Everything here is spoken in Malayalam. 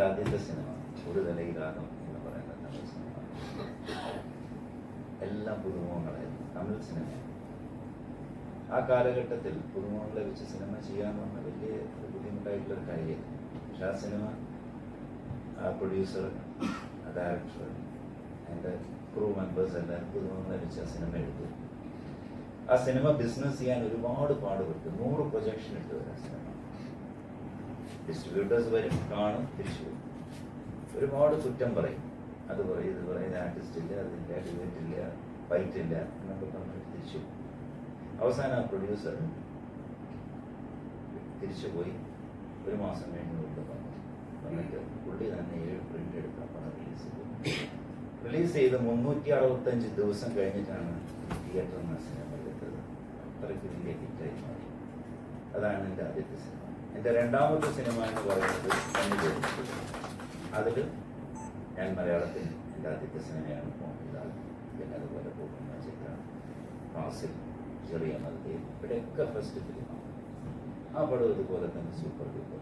എന്റെ ആദ്യത്തെ സിനിമ. ഒരു തലയിലാകം എന്ന് പറയുന്ന തമിഴ് സിനിമ. എല്ലാം പുതുമുഖങ്ങളായിരുന്നു. തമിഴ് സിനിമ. ആ കാലഘട്ടത്തിൽ പുതുമുഖങ്ങളെ വെച്ച് സിനിമ ചെയ്യാന്ന് പറഞ്ഞാൽ വലിയ ബുദ്ധിമുട്ടായിട്ടുള്ളൊരു കാര്യമായിരുന്നു. പക്ഷെ ആ സിനിമ ആ പ്രൊഡ്യൂസർ ആ ഡയറക്ടർ അതിന്റെ ക്രൂ മെമ്പേഴ്സ് എല്ലാവരും പുതുമുഖങ്ങളെ വെച്ച് ആ സിനിമ എടുത്തു. ആ സിനിമ ബിസിനസ് ചെയ്യാൻ ഒരുപാട് പാടുപെട്ടു. നൂറ് പ്രൊജക്ഷൻ ഇട്ടു ആ സിനിമ. ഡിസ്ട്രിബ്യൂട്ടേഴ്സ് വരും കാണും തിരിച്ചു പോകും ഒരുപാട് കുറ്റം പറയും. അത് പറയും ഇത് പറയും ആർട്ടിസ്റ്റ് ഇല്ല അതില്ല ഡിബേറ്റ് ഇല്ല ഫൈറ്റ് ഇല്ല എന്നൊക്കെ പറഞ്ഞിട്ട് തിരിച്ചു. അവസാനം ആ പ്രൊഡ്യൂസർ തിരിച്ചു പോയി ഒരു മാസം കഴിഞ്ഞ് വീട്ടിൽ വന്നു. വന്നിട്ട് പുള്ളി തന്നെ ഏഴ് പ്രിന്റ് എടുത്ത പണം റിലീസ് ചെയ്തു. റിലീസ് ചെയ്ത് മുന്നൂറ്റി അറുപത്തഞ്ച് ദിവസം കഴിഞ്ഞിട്ടാണ് തിയേറ്ററിൽ നിന്ന് സിനിമ എടുത്തത് അത്രയ്ക്ക് വലിയ ഹിറ്റായി മാറി. അതാണ് എന്റെ ആദ്യത്തെ സിനിമ. എന്റെ രണ്ടാമത്തെ സിനിമ എന്ന് പറയുന്നത് കണ്ണിൽ അതിൽ ഞാൻ മലയാളത്തിൽ എന്റെ ആദ്യത്തെ സിനിമയാണ് മോഹൻലാൽ. പിന്നെ അതുപോലെ പോകുന്ന ചിത്രം ഫാസിൽ ചെറിയ മതി ഇവിടെയൊക്കെ ഫസ്റ്റ് ഫിലിമാണ് ആ പടം ഇതുപോലെ തന്നെ സൂപ്പർ ഡൂപ്പർ